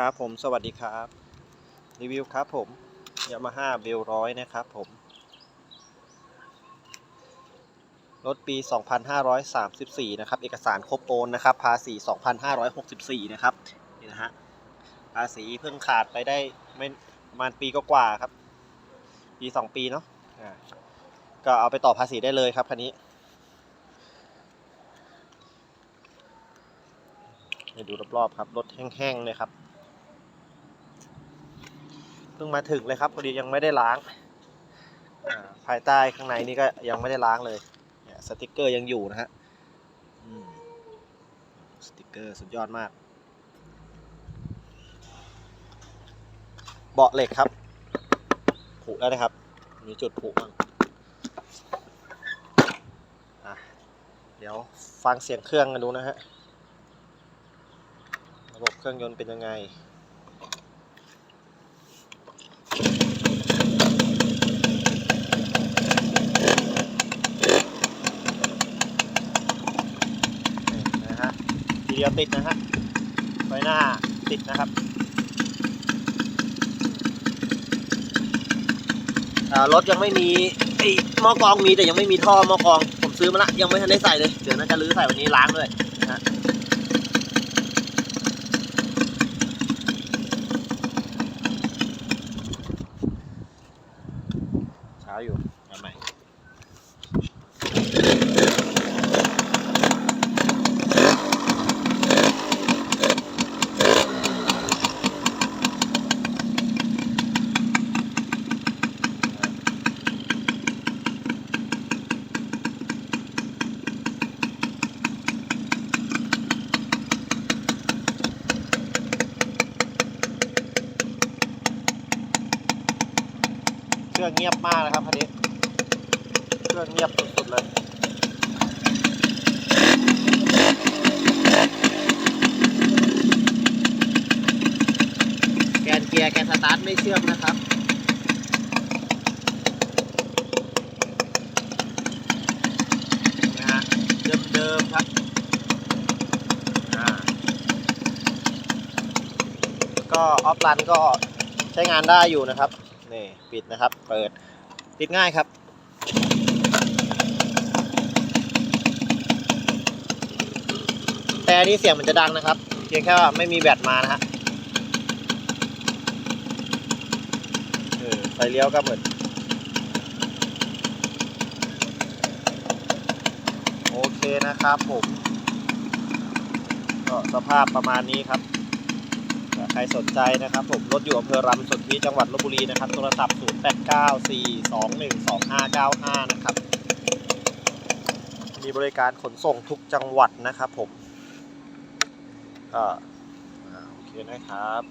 ครับผมสวัสดีครับ รีวิวครับผมยามาฮ่าเบลร้อยนะครับผม รถปี 2534 นะครับ เอกสารครบโอนนะครับ ภาษี 2564 นะครับนี่นะฮะภาษีเพิ่งขาดไปได้ไม่ประมาณปีก็กว่าครับ ปี 2 ปีเนาะก็เอาไปต่อภาษีได้เลยครับคันนี้ให้ดูรอบๆครับ รถแห้งๆเลยครับ เพิ่งมาถึงเลยครับพอดียังไม่ได้ล้าง ภายใต้ข้างในนี่ก็ยังไม่ได้ล้างเลยเสติกเกอร์ยังอยู่นะฮะสติกเกอร์สุดยอดมาก เบาะเหล็กครับ ผุแล้วนะครับ มีจุดผุบ้างเดี๋ยวฟังเสียงเครื่องกันดูนะฮะ ระบบเครื่องยนต์เป็นยังไง นี่นะฮะที เดียวติดนะฮะไฟหน้าติดนะครับรถยังไม่มีไอ้หม้อกรองมีแต่ยังไม่มีท่อหม้อกรอง ผมซื้อมาละยังไม่ทันได้ใส่เลย เดี๋ยวน่าจะรื้อใส่วันนี้ล้างด้วยนะฮะเช้าอยู่ เครื่องเงียบมากนะครับคันนี้เครื่องเงียบสุดๆเลยแกนเกียร์แกนสตาร์ทไม่เชื่อมนะครับนะฮะเดิมๆครับอ่าก็ออฟไลน์ก็ใช้งานได้อยู่นะครับ นี่ปิดนะครับ เปิดปิดง่ายครับ แต่นี้เสียงมันจะดังนะครับ เพียงแค่ว่าไม่มีแบตมานะฮะไฟเลี้ยวก็เหมือนโอเคนะครับผม ก็สภาพประมาณนี้ครับ ใครสนใจนะครับผมรถอยู่อำเภอรำสนธิจังหวัดลบบุรีนะครับ โทรศัพท์ 0894212595 นะครับ มีบริการขนส่งทุกจังหวัดนะครับผม ก็โอเคนะครับ